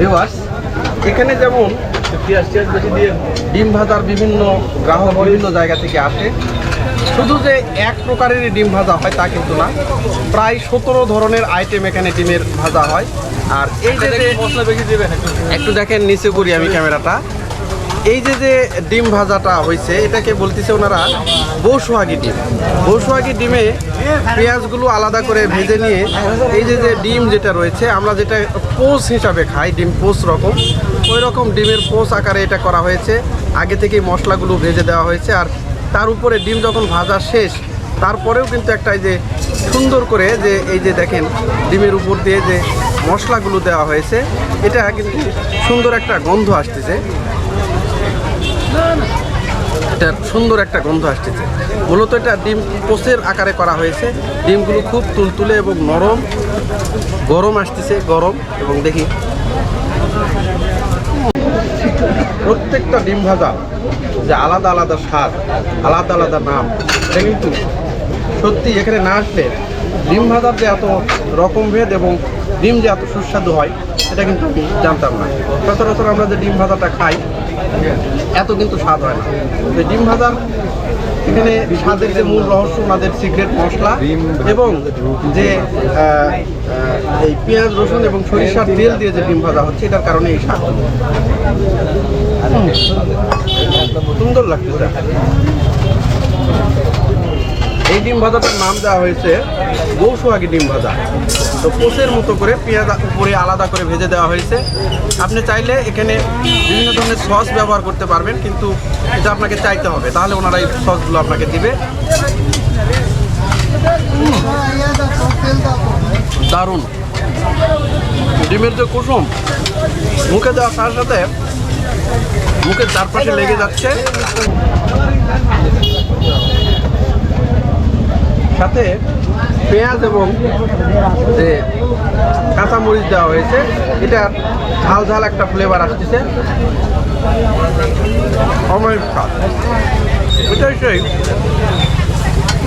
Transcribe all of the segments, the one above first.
Viewers এখানে যেমন ডিম ভাজার বিভিন্ন গ্রাহক বিভিন্ন জায়গা থেকে আসে। শুধু যে এক প্রকারেরই ডিম ভাজা হয় তা কিন্তু না প্রায় সতেরো ধরনের আইটেম এখানে ডিমের ভাজা হয়। আর এই যে যে মশলা বেশি দেবেন একটু। একটু দেখেন নিচে করি আমি ক্যামেরাটা। এই যে যে ডিম ভাজাটা হয়েছে এটাকে বলতেছে ওনারা বৌসুহাগি ডিম। বৌসুহাগি ডিমে পেঁয়াজগুলো আলাদা করে ভেজে নিয়ে এই যে যে ডিম যেটা রয়েছে, আমরা যেটা পোস হিসাবে খাই, ডিম পোস রকম ওই রকম ডিমের পোস আকারে এটা করা হয়েছে। আগে থেকেই মশলাগুলো ভেজে দেওয়া হয়েছে আর তার উপরে ডিম যখন ভাজা শেষ, তারপরেও কিন্তু একটা এই যে সুন্দর করে যে এই যে দেখেন ডিমের উপর দিয়ে যে মশলাগুলো দেওয়া হয়েছে, এটা কিন্তু সুন্দর একটা গন্ধ আসতেছে। এটা সুন্দর একটা গন্ধ আসতেছে। মূলত এটা ডিম পোষের আকারে করা হয়েছে। ডিমগুলো খুব তুলতুলে এবং নরম। গরম আসতেছে, গরম এবং দেখি। প্রত্যেকটা ডিম ভাজা যে আলাদা আলাদা স্বাদ, আলাদা আলাদা নাম, এটা কিন্তু সত্যি এখানে না আসলে ডিম ভাজার যে এত রকম ভেদ এবং ডিম যে এত সুস্বাদু হয়, এটা কিন্তু আমি জানতাম না। সচরাচর আমরা যে ডিম ভাজাটা খাই এত কিন্তু স্বাদ হয় না। ডিম ভাজার এখানে স্বাদের যে মূল রহস্য ওনাদের সিক্রেট মশলা এবং যে এই পেঁয়াজ রসুন এবং সরিষার তেল দিয়ে যে ডিম ভাজা হচ্ছে এটার কারণে এই স্বাদ। সুন্দর লাগতেছে। এই ডিম ভাজাটার নাম দেওয়া হয়েছে গৌসোহাগি ডিম ভাজা। তো পোষের মতো করে পেঁয়াজ উপরে আলাদা করে ভেজে দেওয়া হয়েছে। আপনি চাইলে এখানে বিভিন্ন ধরনের সস ব্যবহার করতে পারবেন, কিন্তু এটা আপনাকে চাইতে হবে। তাহলে ওনারা এই সসগুলো আপনাকে দিবে। দারুণ। ডিমের যে কুসুম, মুখে দেওয়ার সাথে সাথে মুখের চারপাশে লেগে যাচ্ছে। সাথে পেঁয়াজ এবং যে কাঁচামরিচ দেওয়া হয়েছে, এটা ঝাল ঝাল একটা ফ্লেভার আসতেছে। এটাই সেই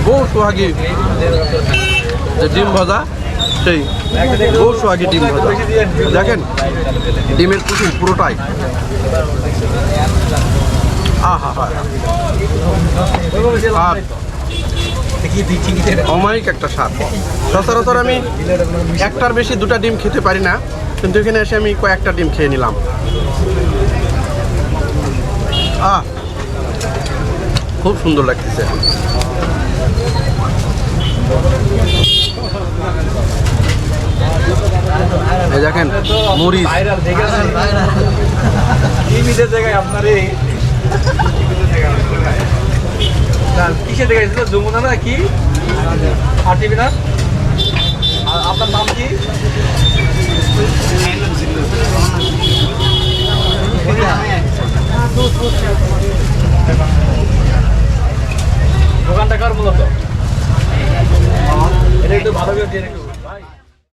বউ সোহাগি যে ডিম ভাজা, সেই বউ সোহাগি ডিম ভাজা। দেখেন, ডিমের কুসুম পুরোটাই। আহা হা স্বাদ অমায়িক একটা স্বাদ। সচরাচর আমি একটার বেশি দুটা ডিম খেতে পারি না, কিন্তু এখানে এসে আমি কয়েকটা ডিম খেয়ে নিলাম। আহ, খুব সুন্দর লাগতেছে। দেখেন, মরিচ। জায়গায় আপনার না, কিসের জায়গায় যমুনা না কি আর টিভি না আর আপনার নাম কি? দোকানটা কার মূলত? এটা একটু ভালো করে দিয়ে